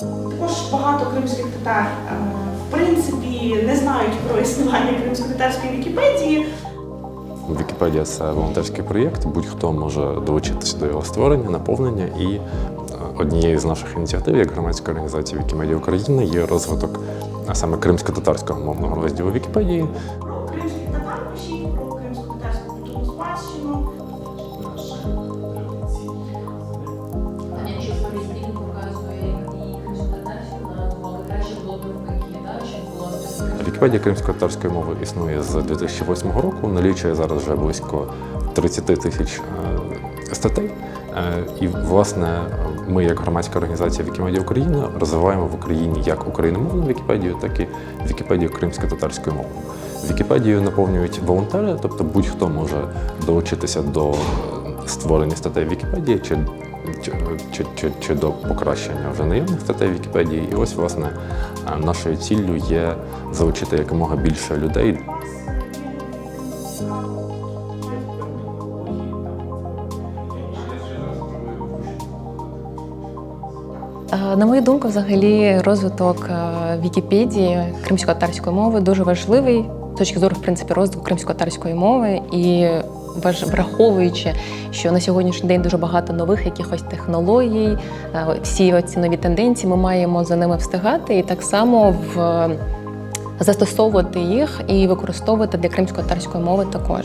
Також багато кримських татар е, в принципі не знають про існування кримсько-татарської Вікіпедії. Вікіпедія це волонтерський проєкт. Будь-хто може долучитися до його створення, наповнення. І е, однією з наших ініціатив, як громадська організація Вікімедія України, є розвиток саме кримсько-татарського мовного розділу Вікіпедії. Вікіпедія кримсько-татарської мови існує з 2008 року, налічує зараз вже близько 30 тисяч е, статей. Е, І, власне, ми, як громадська організація Вікімедія Україна, розвиваємо в Україні як україномовну Вікіпедію, так і Вікіпедію кримсько-татарської мови. Вікіпедію наповнюють волонтери, тобто будь-хто може долучитися до е, створення статей Вікіпедії чи, чи, чи, до покращення вже наявних статей Вікіпедії. І ось, власне, е, нашою ціллю є залучити якомога більше людей Е, На мою думку, взагалі, розвиток е, Вікіпедії кримсько-татарської мови дуже важливий з точки зору, в принципі, розвитку кримсько-татарської мови і враховуючи, що на сьогоднішній день дуже багато нових якихось технологій, е, всі ці нові тенденції, ми маємо за ними встигати і так само в застосовувати їх і використовувати для кримсько-татарської мови також.